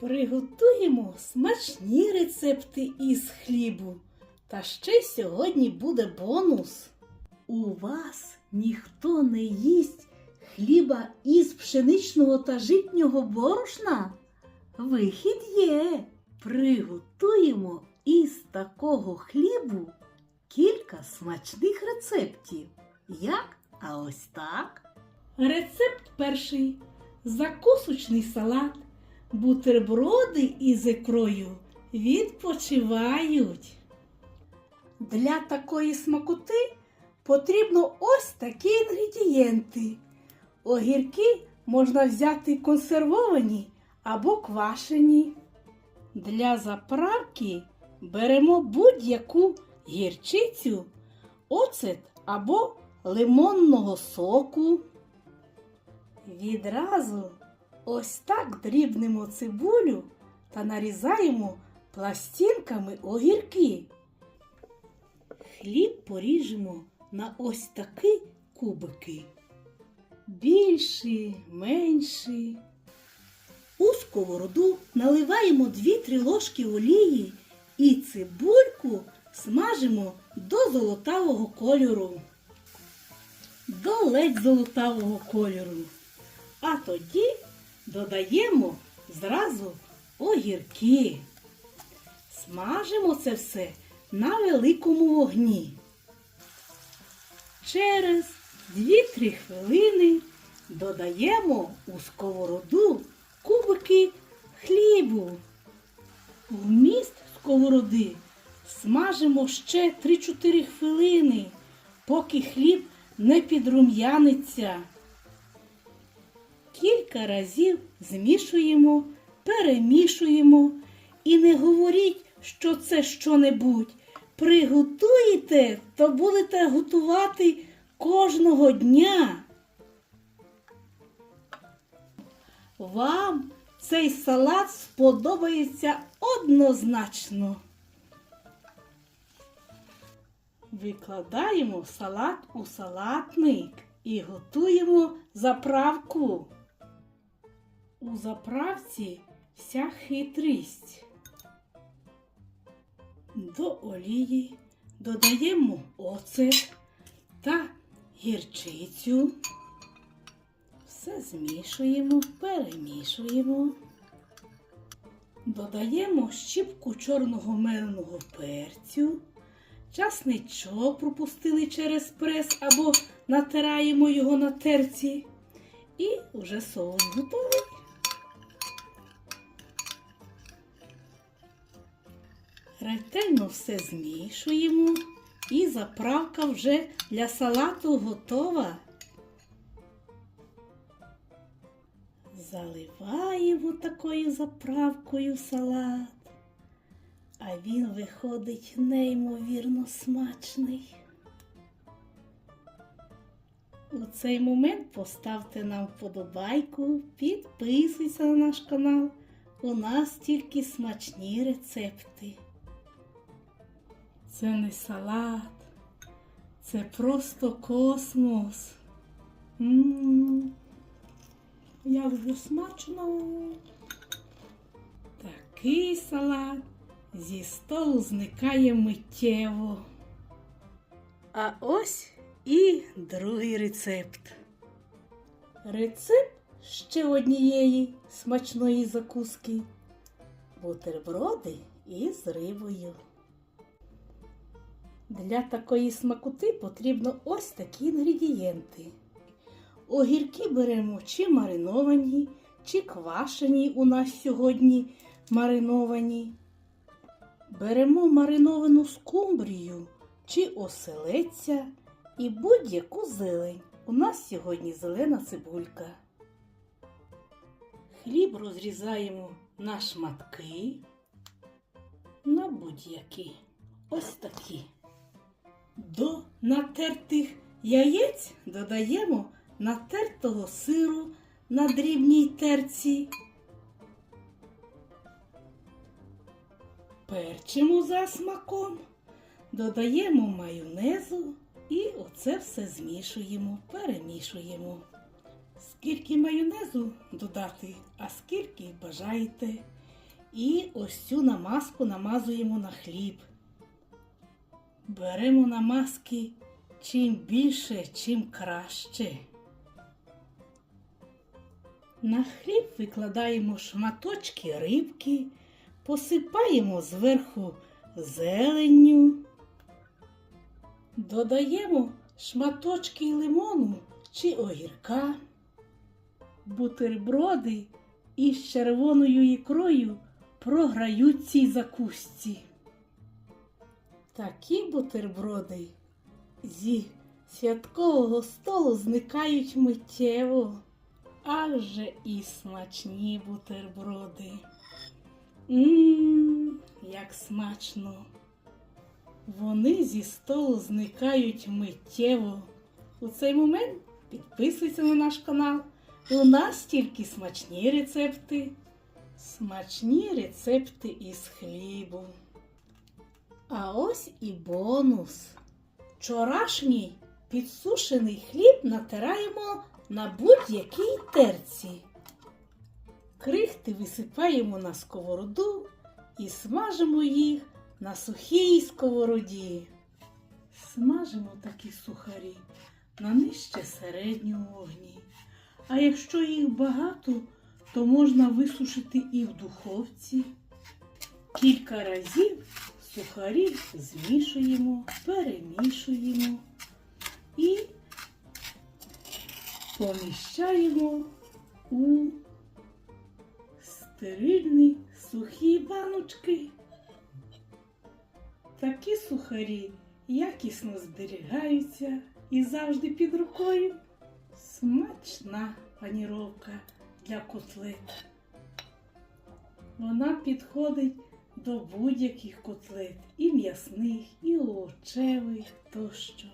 Приготуємо смачні рецепти із хлібу. Та ще сьогодні буде бонус. У вас ніхто не їсть хліба із пшеничного та житнього борошна? Вихід є. Приготуємо із такого хлібу кілька смачних рецептів. Як? А ось так. Рецепт перший. Закусочний салат. Бутерброди із ікрою відпочивають. Для такої смакоти потрібно ось такі інгредієнти. Огірки можна взяти консервовані або квашені. Для заправки беремо будь-яку гірчицю, оцет або лимонного соку. Відразу ось так дрібнемо цибулю та нарізаємо пластинками огірки. Хліб поріжемо на ось такі кубики. Більші, менші. У сковороду наливаємо 2-3 ложки олії і цибульку смажимо до золотавого кольору. До ледь золотавого кольору. А тоді додаємо зразу огірки. Смажимо це все на великому вогні. Через 2-3 хвилини додаємо у сковороду кубики хлібу. Вміст сковороди смажимо ще 3-4 хвилини, поки хліб не підрум'яниться. Кілька разів змішуємо, перемішуємо і не говоріть, що це що-небудь. Приготуєте, то будете готувати кожного дня. Вам цей салат сподобається однозначно. Викладаємо салат у салатник і готуємо заправку. У заправці вся хитрість. До олії додаємо оцет та гірчицю. Все змішуємо, перемішуємо. Додаємо щіпку чорного меленого перцю, часничок пропустили через прес або натираємо його на терці. І вже соус готовий. Ретельно все змішуємо і заправка вже для салату готова. Заливаємо такою заправкою салат, а він виходить неймовірно смачний. У цей момент поставте нам вподобайку, підписуйся на наш канал. У нас тільки смачні рецепти. Це не салат, це просто космос. М-м-м. Як же смачно. Такий салат зі столу зникає миттєво. А ось і другий рецепт. Рецепт ще однієї смачної закуски. Бутерброди із рибою. Для такої смакоти потрібно ось такі інгредієнти. Огірки беремо чи мариновані, чи квашені у нас сьогодні мариновані. Беремо мариновану скумбрію чи оселеця і будь-яку зелень. У нас сьогодні зелена цибулька. Хліб розрізаємо на шматки, на будь-які. Ось такі. До натертих яєць додаємо натертого сиру на дрібній терці. Перчимо за смаком, додаємо майонезу і оце все змішуємо, перемішуємо. Скільки майонезу додати, а скільки бажаєте. І ось цю намазку намазуємо на хліб. Беремо намазки чим більше, чим краще. На хліб викладаємо шматочки рибки, посипаємо зверху зеленню, додаємо шматочки лимону чи огірка, бутерброди із червоною ікрою програють цій закусці. Такі бутерброди зі святкового столу зникають миттєво. А вже і смачні бутерброди. Мм, як смачно. Вони зі столу зникають миттєво. У цей момент підписуйся на наш канал. У нас тільки смачні рецепти. Смачні рецепти із хлібу. А ось і бонус. Вчорашній підсушений хліб натираємо на будь-якій терці. Крихти висипаємо на сковороду і смажимо їх на сухій сковороді. Смажимо такі сухарі на нижче середньому вогні. А якщо їх багато, то можна висушити і в духовці. Кілька разів сухарі змішуємо, перемішуємо і поміщаємо у стерильні сухі баночки. Такі сухарі якісно зберігаються і завжди під рукою. Смачна паніровка для котлет. Вона підходить до будь-яких котлет, і м'ясних, і овочевих тощо.